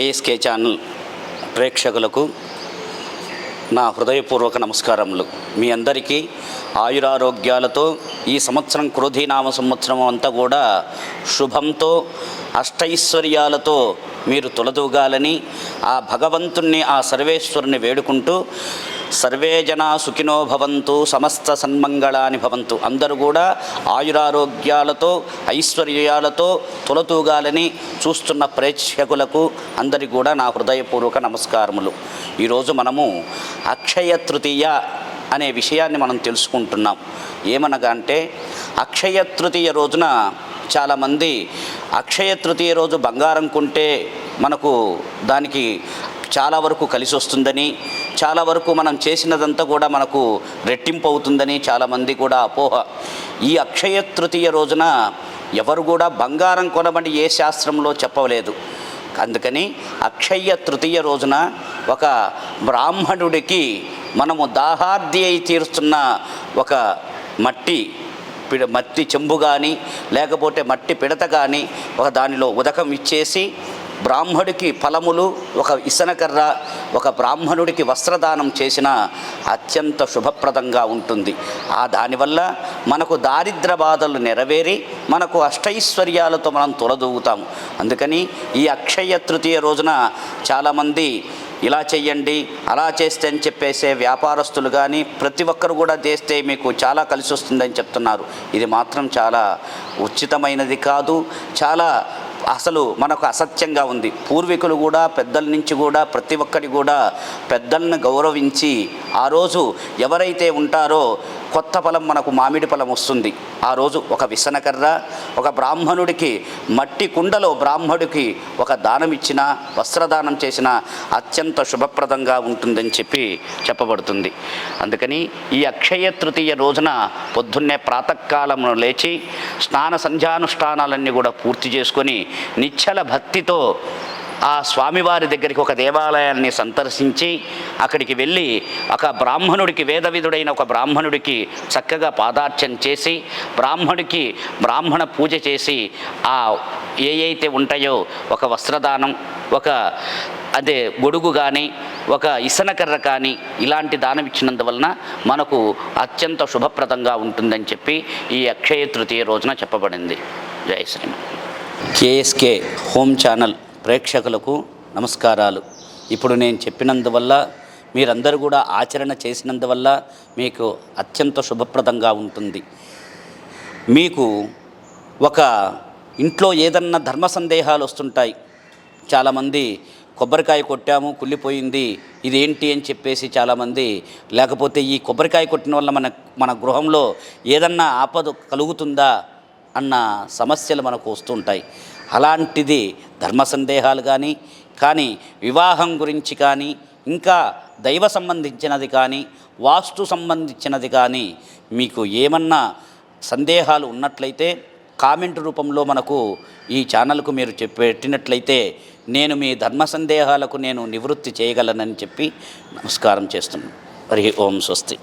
KSK channel ప్రేక్షకులకు నా హృదయపూర్వక నమస్కారములు. మీ అందరికీ ఆయురారోగ్యాలతో ఈ సంవత్సరం క్రోధీనామ సంవత్సరం అంతా కూడా శుభంతో అష్టైశ్వర్యాలతో మీరు తొలదూగాలని ఆ భగవంతుణ్ణి ఆ సర్వేశ్వరుని వేడుకుంటూ సర్వే జనా సుఖినో భవంతు సమస్త సన్మంగళాని భవంతు. అందరూ కూడా ఆయురారోగ్యాలతో ఐశ్వర్యాలతో తొలతూగాలని చూస్తున్న ప్రేక్షకులకు అందరికీ కూడా నా హృదయపూర్వక నమస్కారములు. ఈరోజు మనము అక్షయ తృతీయ అనే విషయాన్ని మనం తెలుసుకుంటున్నాం. ఏమనగా అంటే అక్షయ తృతీయ రోజున చాలామంది అక్షయ తృతీయ రోజు బంగారం కొంటే మనకు దానికి చాలా వరకు కలిసి వస్తుందని చాలా వరకు మనం చేసినదంతా కూడా మనకు రెట్టింపు అవుతుందని చాలామంది కూడా అపోహ. ఈ అక్షయ తృతీయ రోజున ఎవరు కూడా బంగారం కొనమని ఏ శాస్త్రంలో చెప్పలేదు అందుకని అక్షయ తృతీయ రోజున ఒక బ్రాహ్మణుడికి మనము దాహార్ది అయి తీరుస్తున్న ఒక మట్టి పిడ మట్టి చెంబు కానీ లేకపోతే మట్టి పిడత కానీ ఒక దానిలో ఉదకం ఇచ్చేసి బ్రాహ్మడికి ఫలములు ఒక ఇసనకర్ర ఒక బ్రాహ్మణుడికి వస్త్రదానం చేసిన అత్యంత శుభప్రదంగా ఉంటుంది. ఆ దానివల్ల మనకు దారిద్ర బాధలు నెరవేరి మనకు అష్టైశ్వర్యాలతో మనం తొలదూగుతాము. అందుకని ఈ అక్షయ తృతీయ రోజున చాలామంది ఇలా చెయ్యండి అలా చేస్తే అని చెప్పేసే వ్యాపారస్తులు కానీ ప్రతి ఒక్కరు కూడా చేస్తే మీకు చాలా కలిసి వస్తుందని చెప్తున్నారు. ఇది మాత్రం చాలా ఉచితమైనది కాదు చాలా అసలు మనకు అసత్యంగా ఉంది. పూర్వీకులు కూడా పెద్దల నుంచి కూడా ప్రతి ఒక్కరి కూడా పెద్దలను గౌరవించి ఆ రోజు ఎవరైతే ఉంటారో కొత్త ఫలం మనకు మామిడి ఫలం వస్తుంది. ఆ రోజు ఒక విసనకర్ర ఒక బ్రాహ్మణుడికి మట్టి కుండలో బ్రాహ్మణుడికి ఒక దానం ఇచ్చిన వస్త్రదానం చేసిన అత్యంత శుభప్రదంగా ఉంటుందని చెప్పి చెప్పబడుతుంది. అందుకని ఈ అక్షయ తృతీయ రోజున పొద్దున్నే ప్రాతకాలమును లేచి స్నాన సంధ్యానుష్ఠానాలన్నీ కూడా పూర్తి చేసుకొని నిశ్చల భక్తితో ఆ స్వామివారి దగ్గరికి ఒక దేవాలయాన్ని సందర్శించి అక్కడికి వెళ్ళి ఒక బ్రాహ్మణుడికి వేదవిధుడైన ఒక బ్రాహ్మణుడికి చక్కగా పాదార్చన చేసి బ్రాహ్మణుడికి బ్రాహ్మణ పూజ చేసి ఆ ఏ ఉంటాయో ఒక వస్త్రదానం ఒక అదే గొడుగు కానీ ఒక ఇసనకర్ర కానీ ఇలాంటి దానం ఇచ్చినందువలన మనకు అత్యంత శుభప్రదంగా ఉంటుందని చెప్పి ఈ అక్షయ తృతీయ రోజున చెప్పబడింది. జయ శ్రీమాన్ కేఎస్కే హోమ్ ఛానల్ ప్రేక్షకులకు నమస్కారాలు. ఇప్పుడు నేను చెప్పినందువల్ల మీరందరూ కూడా ఆచరణ చేసినందువల్ల మీకు అత్యంత శుభప్రదంగా ఉంటుంది. మీకు ఒక ఇంట్లో ఏదన్నా ధర్మ సందేహాలు వస్తుంటాయి. చాలామంది కొబ్బరికాయ కొట్టాము కుళ్ళిపోయింది. ఇదేంటి అని చెప్పేసి చాలామంది లేకపోతే ఈ కొబ్బరికాయ కొట్టిన వల్ల మన మన గృహంలో ఏదన్నా ఆపద కలుగుతుందా అన్న సమస్యలు మనకు వస్తుంటాయి. అలాంటిది ధర్మ సందేహాలు కానీ కానీ వివాహం గురించి కానీ ఇంకా దైవ సంబంధించినది కానీ వాస్తు సంబంధించినది కానీ మీకు ఏమన్నా సందేహాలు ఉన్నట్లయితే కామెంట్ రూపంలో మనకు ఈ ఛానల్కు మీరు చెప్పి పెట్టినట్లయితే నేను మీ ధర్మ సందేహాలకు నేను నివృత్తి చేయగలనని చెప్పి నమస్కారం చేస్తున్నాను. హరి ఓం స్వస్తి.